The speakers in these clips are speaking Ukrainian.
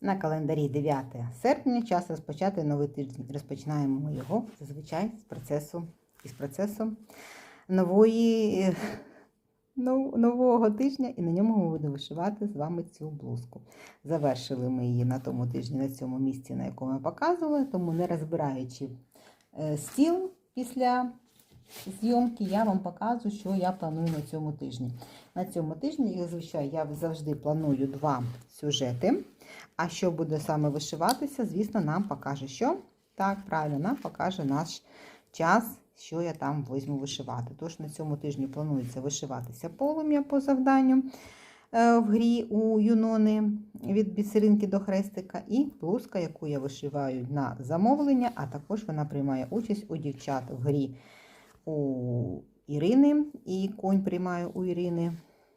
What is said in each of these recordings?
На календарі 9 серпня час розпочати новий тиждень. Розпочинаємо ми його зазвичай з процесу із процесу нової, нового тижня, і на ньому ми будемо вишивати з вами цю блузку. Завершили ми її на тому тижні, на цьому місці, на якому я показувала, тому не розбираючи е, стіл після зйомки, я вам показую, що я планую на цьому тижні. На цьому тижні, як зазвичай, я завжди планую два сюжети. А що буде саме вишиватися, звісно, нам покаже що? Так, правильно, нам покаже наш час, що я там візьму вишивати. Тож на цьому тижні планується вишиватися полум'я по завданню е, в грі у Юнони від бісеринки до хрестика, і блузка, яку я вишиваю на замовлення, а також вона приймає участь у дівчат в грі у Ірини, і конь приймає у Ірини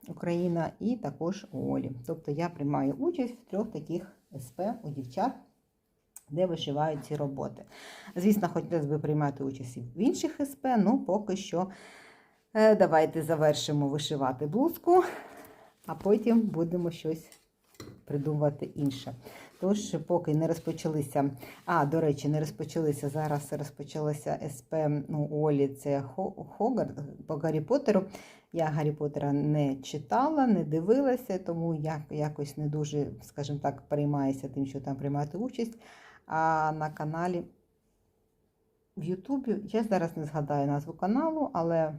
Україна, і також у Олі. Тобто я приймаю участь в трьох таких СП у дівчат, де вишивають ці роботи. Звісно, хотілося б приймати участь і в інших СП, ну поки що е, давайте завершимо вишивати блузку, а потім будемо щось придумувати інше. Тож, поки не розпочалися, а, до речі, не розпочалися, зараз розпочалося СП ну, Олі, це Хо- Хогарт по Гаррі Поттеру. Я Гаррі Поттера не читала, не дивилася, тому я якось не дуже, скажімо так, переймаюся тим, що там приймати участь. А на каналі в Ютубі, я зараз не згадаю назву каналу, але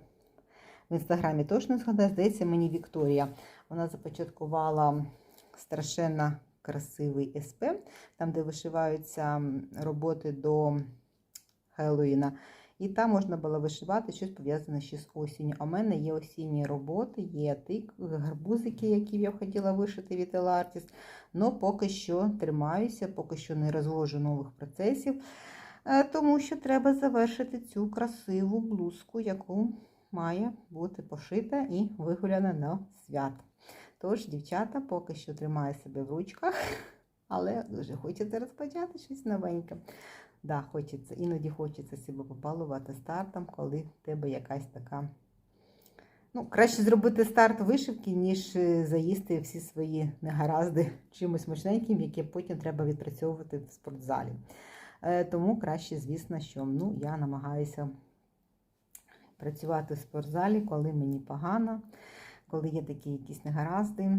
в інстаграмі точно згадаю, здається, мені Вікторія. Вона започаткувала страшенно красивий СП, там, де вишиваються роботи до Хеллоїна. І там можна було вишивати щось пов'язане ще з осінню. А в мене є осінні роботи, є тик, гарбузики, які я хотіла вишити від Елартіс. але поки що тримаюся, поки що не розложу нових процесів, е, тому що треба завершити цю красиву блузку, яку має бути пошита і вигуляна на свят. Тож, дівчата, поки що тримаю себе в ручках, але дуже хочеться розпочати щось новеньке. Да, хочеться, іноді хочеться себе побалувати стартом, коли в тебе якась така. Ну, краще зробити старт вишивки, ніж е, заїсти всі свої негаразди чимось мощненьким, яке потім треба відпрацьовувати в спортзалі. Е, тому краще, звісно, що ну, я намагаюся працювати в спортзалі, коли мені погано, коли є такі якісь негаразди,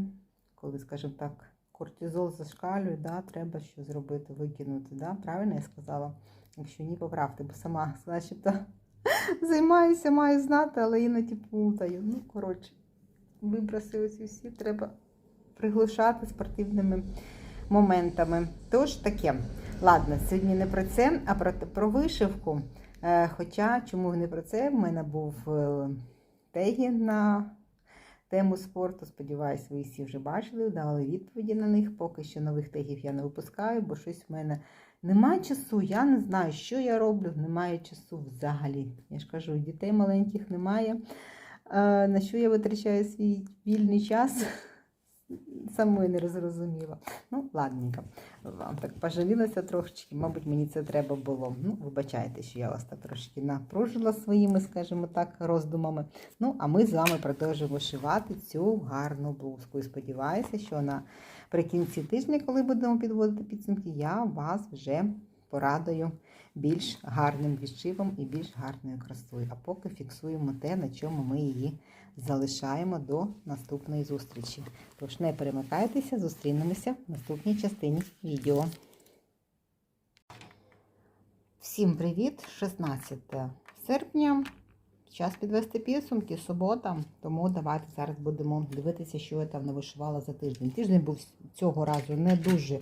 коли, скажімо так, кортизол зашкалює, да, треба що зробити, викинути. Да? Правильно я сказала? Якщо ні, поправте, бо сама, начебто, займаюся, маю знати, але іноді плутаю. Ну, коротше, виброси оці всі треба приглушати спортивними моментами. Тож таке. Ладно, сьогодні не про це, а про, про вишивку. Е, Хоча, чому не про це? В мене був е, теги на тему спорту. Сподіваюсь, ви всі вже бачили, давали відповіді на них. Поки що нових тегів я не випускаю, бо щось в мене немає часу. Я не знаю, що я роблю, немає часу взагалі. Я ж кажу, дітей маленьких немає. Е, На що я витрачаю свій вільний час? Самою не зрозуміла. Ну, ладненько. Вам так пожалілася трошечки, мабуть, мені це треба було. Ну, вибачайте, що я вас так трошки напружила своїми, скажімо так, роздумами. Ну, а ми з вами продовжуємо вишивати цю гарну блузку. І сподіваюся, що наприкінці тижня, коли будемо підводити підсумки, я вас вже порадую більш гарним відшивом і більш гарною красою. А поки фіксуємо те, на чому ми її залишаємо до наступної зустрічі. Тож не перемикайтеся, зустрінемося в наступній частині відео. Всім привіт! 16 серпня. Час підвести підсумки, субота. Тому давайте зараз будемо дивитися, що я там не вишивала за тиждень. Тиждень був цього разу не дуже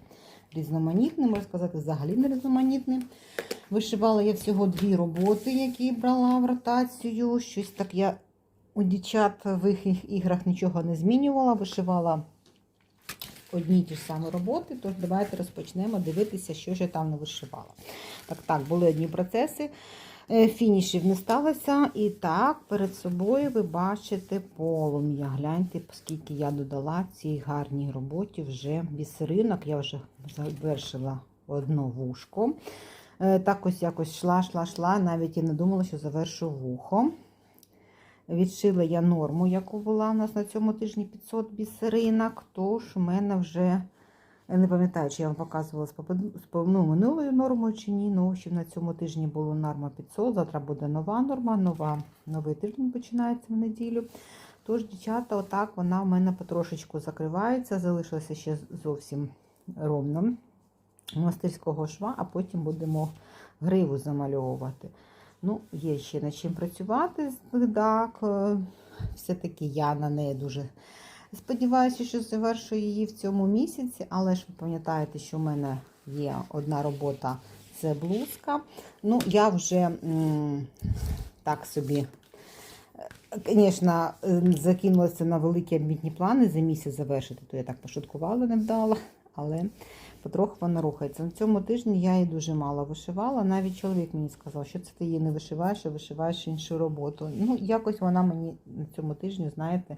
різноманітний, можна сказати, взагалі не різноманітний. Вишивала я всього дві роботи, які брала в ротацію. Щось так я у дівчат в їх іграх нічого не змінювала, вишивала одні ті ж самі роботи. Тож давайте розпочнемо дивитися, що ж я там не вишивала. Так, так, були одні процеси. Е, Фінішів не сталося. І так, перед собою ви бачите полум'я. Гляньте, оскільки я додала цій гарній роботі вже бісеринок. Я вже завершила одно вушко. Е, Так ось якось йшла, йшла, йшла. Навіть і не думала, що завершу вухо. Відшила я норму, яку була у нас на цьому тижні 500 бісеринок, тож у мене вже Не пам'ятаю, чи я вам показувала з ну, минулою нормою чи ні. Ну, общем, на цьому тижні була норма 500, завтра буде нова норма, нова, новий тиждень починається в неділю. Тож, дівчата, отак вона в мене потрошечку закривається, залишилося ще зовсім ровно монастирського шва, а потім будемо гриву замальовувати. Ну, є ще над чим працювати, так. е, Все-таки я на неї дуже сподіваюся, що завершу її в цьому місяці, але ж ви пам'ятаєте, що в мене є одна робота це блузка. Ну, я вже так собі, звісно, закинулася на великі амбітні плани за місяць завершити, то я так пошуткувала невдало, але потроху вона рухається. На цьому тижні я її дуже мало вишивала. Навіть чоловік мені сказав, що це ти її не вишиваєш, а вишиваєш іншу роботу. Ну, якось вона мені на цьому тижні, знаєте,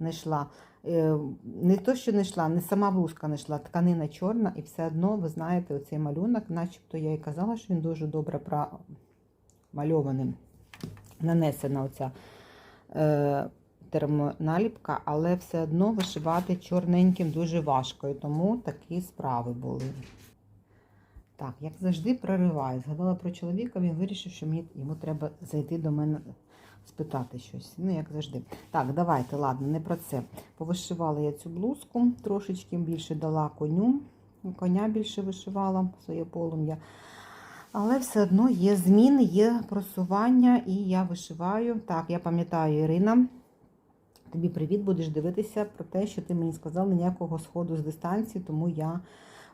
не йшла. Е, Не то, що не йшла, не сама блузка не йшла, тканина чорна, і все одно, ви знаєте, оцей малюнок, начебто я і казала, що він дуже добре промальований. Нанесена оця е, термоналіпка, але все одно вишивати чорненьким дуже важко, і тому такі справи були. Так, як завжди, прориваю. Згадала про чоловіка, він вирішив, що мені, йому треба зайти до мене спитати щось. Ну, як завжди. Так, давайте, ладно, не про це. Повишивала я цю блузку, трошечки більше дала коню. Коня більше вишивала своє полум'я. Але все одно є зміни, є просування, і я вишиваю. Так, я пам'ятаю, Ірина. Тобі привіт, будеш дивитися про те, що ти мені сказала ніякого сходу з дистанції, тому я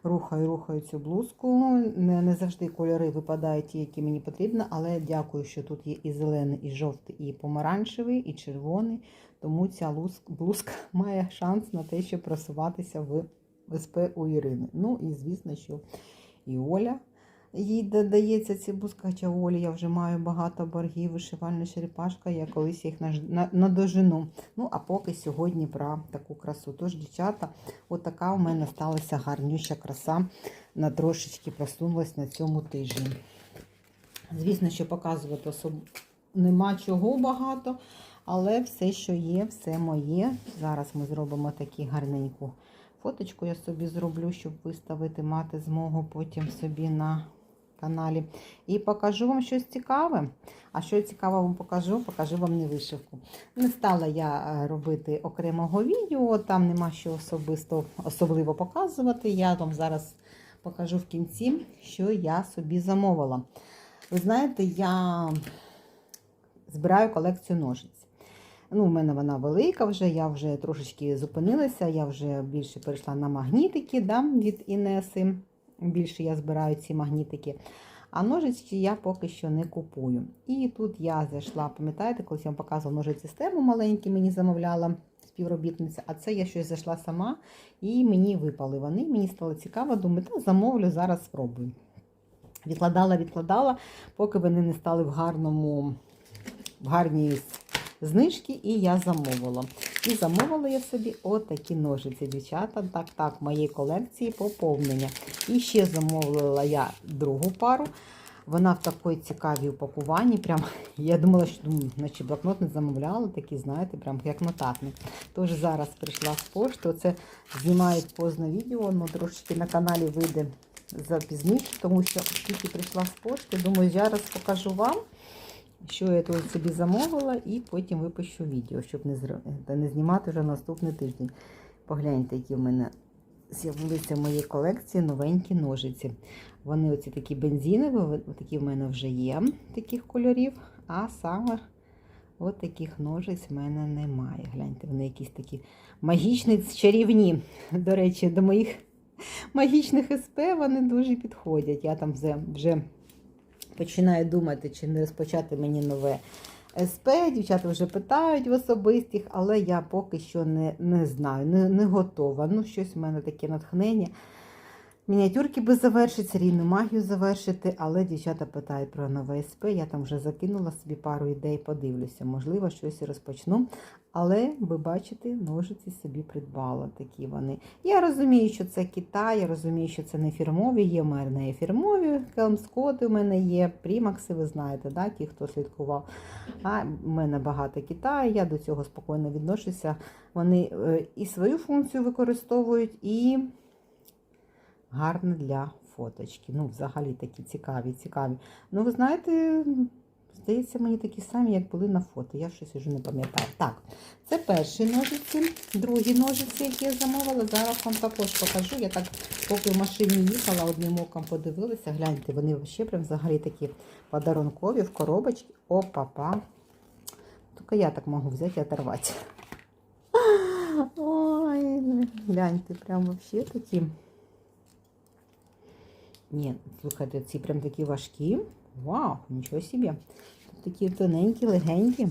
рухаю, рухаю цю блузку. Не, не завжди кольори випадають ті, які мені потрібно, але дякую, що тут є і зелений, і жовтий, і помаранчевий, і червоний. Тому ця луз- блузка має шанс на те, щоб просуватися в СП у Ірини. Ну і звісно, що і Оля. Їй додається ці Олі я вже маю багато боргів, вишивальна черепашка, я колись їх на- надожену. Ну, а поки сьогодні про таку красу. Тож, дівчата, отака у мене сталася гарнюща краса, на трошечки просунулась на цьому тижні. Звісно, що показувати особ... нема чого багато, але все, що є, все моє. Зараз ми зробимо таку гарненьку фоточку. Я собі зроблю, щоб виставити, мати змогу потім собі на каналі. І покажу вам щось цікаве. А що цікаве вам покажу, покажу вам не вишивку. Не стала я е, робити окремого відео, там нема що особисто особливо показувати. Я вам зараз покажу в кінці, що я собі замовила. Ви знаєте, я збираю колекцію ножиць. Ну, у мене вона велика вже, я вже трошечки зупинилася, я вже більше перейшла на магнітики да, від Інеси. Більше я збираю ці магнітики. А ножички я поки що не купую. І тут я зайшла, пам'ятаєте, колись я вам показувала ножиці систему маленькі, мені замовляла співробітниця, а це я щось зайшла сама і мені випали вони. Мені стало цікаво, думаю, та замовлю, зараз спробую. Відкладала, відкладала, поки вони не стали в гарному, в гарній знижки, і я замовила. І замовила я собі отакі ножиці, дівчата. Так, так, моїй колекції поповнення. І ще замовила я другу пару. Вона в такій цікавій упакуванні. Прям, я думала, що думаю, наче блокнот не замовляла, такі, знаєте, прям як нотатник. Тож зараз прийшла з пошти. Оце знімають позно відео, ну трошки на каналі вийде запізніше, тому що тільки прийшла з пошти. Думаю, зараз покажу вам що я тут собі замовила, і потім випущу відео, щоб не, не знімати вже наступний тиждень. Погляньте, які в мене з'явилися в моїй колекції новенькі ножиці. Вони оці такі бензинові, такі в мене вже є таких кольорів, а саме от таких ножиць в мене немає. Гляньте, вони якісь такі магічні, чарівні. До речі, до моїх магічних СП вони дуже підходять. Я там вже починаю думати, чи не розпочати мені нове СП. Дівчата вже питають в особистих, але я поки що не не знаю, не, не готова. Ну, щось в мене таке натхнення. Мініатюрки би завершити, серійну магію завершити, але дівчата питають про нове СП. Я там вже закинула собі пару ідей, подивлюся. Можливо, щось і розпочну. Але ви бачите, ножиці собі придбала такі вони. Я розумію, що це Китай, я розумію, що це не фірмові, є в мене фірмові келмскоти, у мене є прімакси, ви знаєте, да, ті, хто слідкував. А в мене багато Китаю, я до цього спокійно відношуся. Вони е, і свою функцію використовують, і гарне для фоточки. Ну, взагалі такі цікаві, цікаві. Ну, ви знаєте, здається, мені такі самі, як були на фото. Я щось вже не пам'ятаю. Так, це перші ножиці, другі ножиці, які я замовила. Зараз вам також покажу. Я так, поки в машині їхала, одним оком подивилася. Гляньте, вони ще прям взагалі такі подарункові в коробочці. Опа-па. Тільки я так можу взяти і оторвати. Ой, гляньте, прям вообще такі. Ні, слухайте, ці прям такі важкі. Вау, нічого собі. Тут такі тоненькі, легенькі.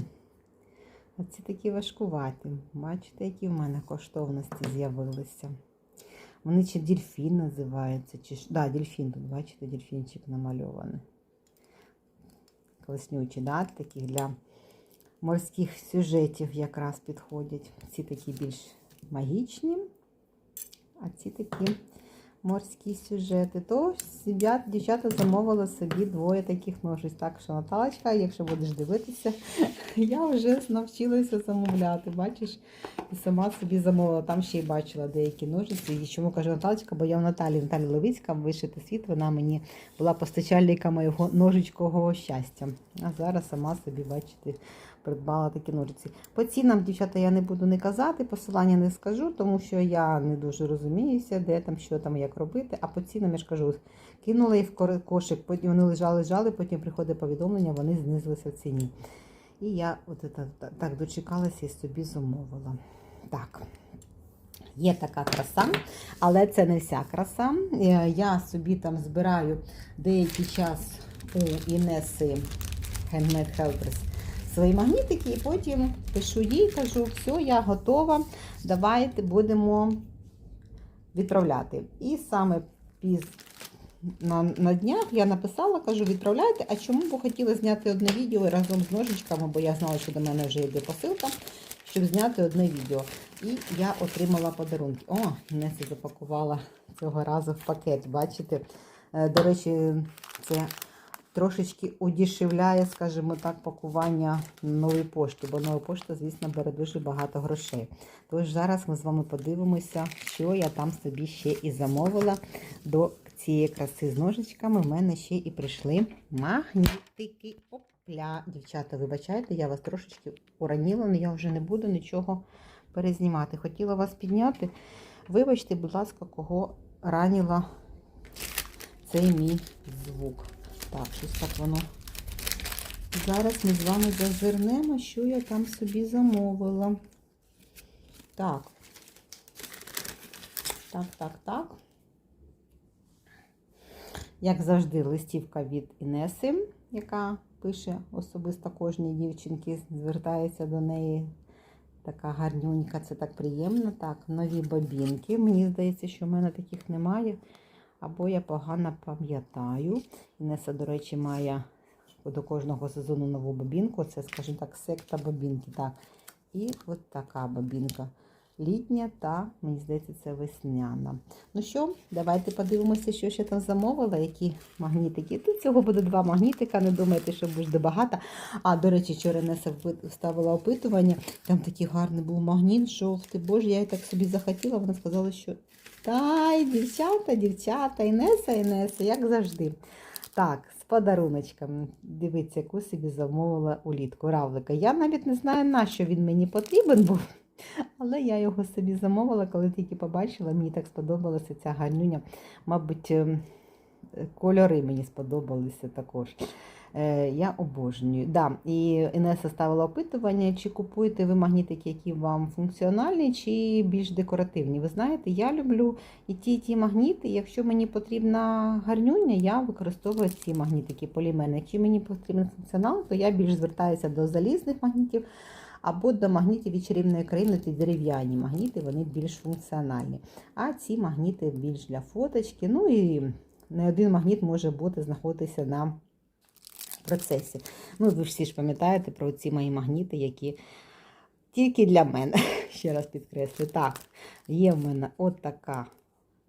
А ці такі важкуваті. Бачите, які в мене коштовності з'явилися. Вони чи дельфін називаються, чи. Да, дельфін тут, бачите, дельфінчик намальований. Класнючі, да? такі для морських сюжетів якраз підходять. Ці такі більш магічні, а ці такі морські сюжети. То дівчата замовила собі двоє таких ножиць. Так що, Наталочка, якщо будеш дивитися, я вже навчилася замовляти. Бачиш, і сама собі замовила. Там ще й бачила деякі ножиці. І чому кажу Наталочка, бо я в Наталі Наталі Левицька, вишити світ, вона мені була постачальником моєго ножичкового щастя. А зараз сама собі, бачите, придбала такі ножиці. По цінам, дівчата, я не буду не казати, посилання не скажу, тому що я не дуже розуміюся, де там, що там, як робити. А по цінам я ж кажу, кинула їх в кошик, потім вони лежали, лежали, потім приходить повідомлення, вони знизилися в ціні. І я от это, так дочекалася і собі замовила. Так. Є така краса, але це не вся краса. Е, Я собі там збираю деякий час у Інеси Handmade Helpers свої магнітики, і потім пишу їй, кажу, все, я готова. Давайте будемо відправляти. І саме піз... на, на днях я написала, кажу, відправляйте. А чому б хотіла зняти одне відео разом з ножичками, бо я знала, що до мене вже йде посилка, щоб зняти одне відео. І я отримала подарунки. О, Інеса запакувала цього разу в пакет. Бачите? Е, До речі, це трошечки удешевляє, скажімо так, пакування нової пошти, бо нова пошта, звісно, бере дуже багато грошей. Тож зараз ми з вами подивимося, що я там собі ще і замовила до цієї краси з ножичками. В мене ще і прийшли магнітики. Опля, дівчата, вибачайте, я вас трошечки ураніла, але я вже не буду нічого перезнімати. Хотіла вас підняти. Вибачте, будь ласка, кого раніла цей мій звук. Так, щось так воно. Зараз ми з вами зазирнемо, що я там собі замовила. Так. Так, так, так. Як завжди, листівка від Інеси, яка пише особисто кожній дівчинці, звертається до неї. Така гарнюнька, це так приємно. Так, нові бобінки. Мені здається, що в мене таких немає. Або я погано пам'ятаю. Інеса, до речі, має до кожного сезону нову бобінку. Це, скажімо так, секта бобінки. Так. І от така бобінка. Літня та, мені здається, це весняна. Ну що, давайте подивимося, що ще там замовила, які магнітики. Тут цього буде два магнітика, не думайте, що буде багато. А, до речі, вчора Неса вставила опитування. Там такий гарний був магніт, жовтий. Боже, я її так собі захотіла. Вона сказала, що та дівчата, дівчата, Інеса, Інеса, як завжди. Так, з подаруночками. Дивіться, яку собі замовила улітку равлика. Я навіть не знаю, на що він мені потрібен був. Але я його собі замовила, коли тільки побачила, мені так сподобалася ця гарнюня. Мабуть, ем, кольори мені сподобалися також. Е, Я обожнюю. Да, І Інеса ставила опитування, чи купуєте ви магнітики, які вам функціональні, чи більш декоративні. Ви знаєте, я люблю і ті, і ті магніти. Якщо мені потрібна гарнюня, я використовую ці магнітики полімерні. Якщо мені потрібен функціонал, то я більш звертаюся до залізних магнітів або до магнітів від чарівної країни, це дерев'яні магніти, вони більш функціональні. А ці магніти більш для фоточки. Ну і не один магніт може бути знаходитися на процесі. Ну, ви ж всі ж пам'ятаєте про ці мої магніти, які тільки для мене. Ще раз підкреслю. Так, є в мене от така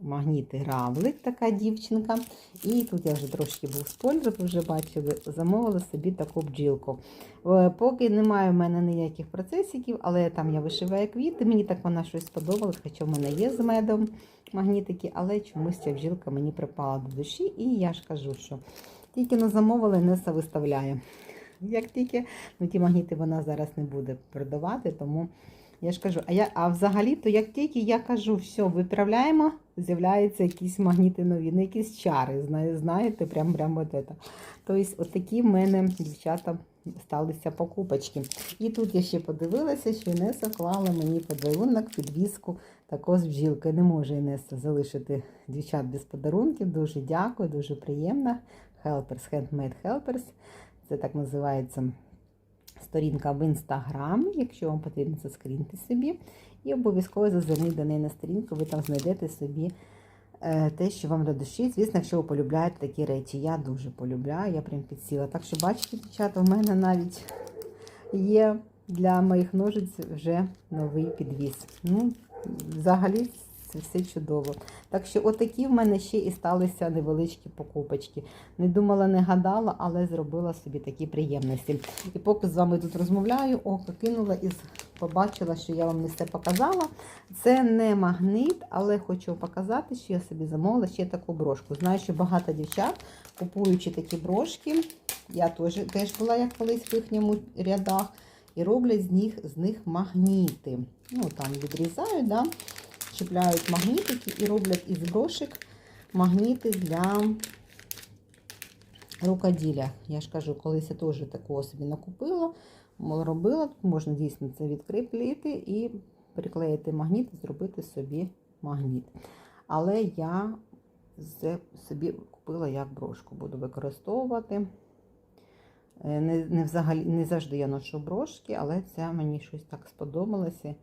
магніти гравлик, така дівчинка. І тут я вже трошки був спойлер, ви вже бачили, замовила собі таку бджілку. Е, Поки немає в мене ніяких процесиків, але там я вишиваю квіти. Мені так вона щось сподобалась, хоча в мене є з медом магнітики, але чомусь ця бджілка мені припала до душі. І я ж кажу, що тільки не замовила, Неса виставляє. Як тільки ну, ті магніти вона зараз не буде продавати, тому я ж кажу, а я, а взагалі, то як тільки я кажу, все, виправляємо, з'являються якісь магніти нові, ну якісь чари, знає- знаєте, прям прям от це. Тобто, отакі в мене дівчата сталися покупочки. І тут я ще подивилася, що Інеса вклала мені подарунок підвіску також бджілки. Не може Інеса залишити дівчат без подарунків. Дуже дякую, дуже приємно. Helpers, Handmade Helpers. Це так називається сторінка в інстаграмі, якщо вам потрібно заскріньте собі. І обов'язково зазирніть до неї на сторінку, ви там знайдете собі е, те, що вам до душі. Звісно, якщо ви полюбляєте такі речі. Я дуже полюбляю, я прям підсіла. Так що, бачите, дівчата, в мене навіть є для моїх ножиць вже новий підвіс. Ну, взагалі, це все чудово. Так що, отакі в мене ще і сталися невеличкі покупочки. Не думала, не гадала, але зробила собі такі приємності. І поки з вами тут розмовляю, око кинула і побачила, що я вам не все показала. Це не магнит, але хочу показати, що я собі замовила ще таку брошку. Знаю, що багато дівчат, купуючи такі брошки, я теж, теж була як колись в їхньому рядах, і роблять з них, з них магніти. Ну, там відрізають, да? Чіпляють магнітики і роблять із брошок магніти для рукоділля. Я ж кажу, колись я теж такого собі накупила, робила. Можна дійсно це відкріплити і приклеїти магніт і зробити собі магніт. Але я з- собі купила як брошку, буду використовувати. Е, Не, не, взагалі, не завжди я ношу брошки, але це мені щось так сподобалося.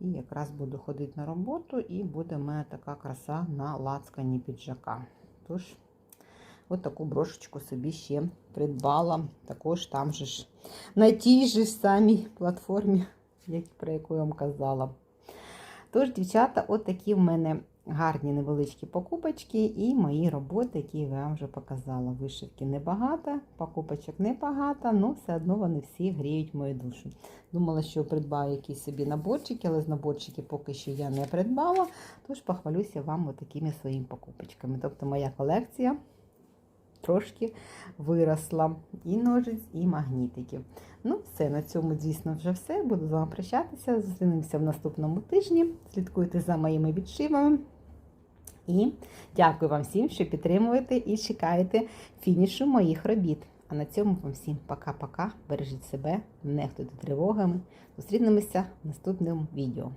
І якраз буду ходити на роботу, і буде мене така краса на лацкані піджака. Тож, от таку брошечку собі ще придбала. Також там же ж на тій же самій платформі, про яку я вам казала. Тож, дівчата, от такі в мене гарні невеличкі покупочки і мої роботи, які я вам вже показала. Вишивки небагато, покупочок небагато, але все одно вони всі гріють мою душу. Думала, що придбаю якісь собі наборчики, але з наборчики поки що я не придбала. Тож похвалюся вам отакими своїми покупочками. Тобто моя колекція трошки виросла і ножиць, і магнітиків. Ну, все, на цьому, звісно, вже все. Буду з вами прощатися. Зустрінемося в наступному тижні. Слідкуйте за моїми відшивами. І дякую вам всім, що підтримуєте і чекаєте фінішу моїх робіт. А на цьому вам всім пока-пока. Бережіть себе, нехтуйте тривогами. Зустрінемося в наступному відео.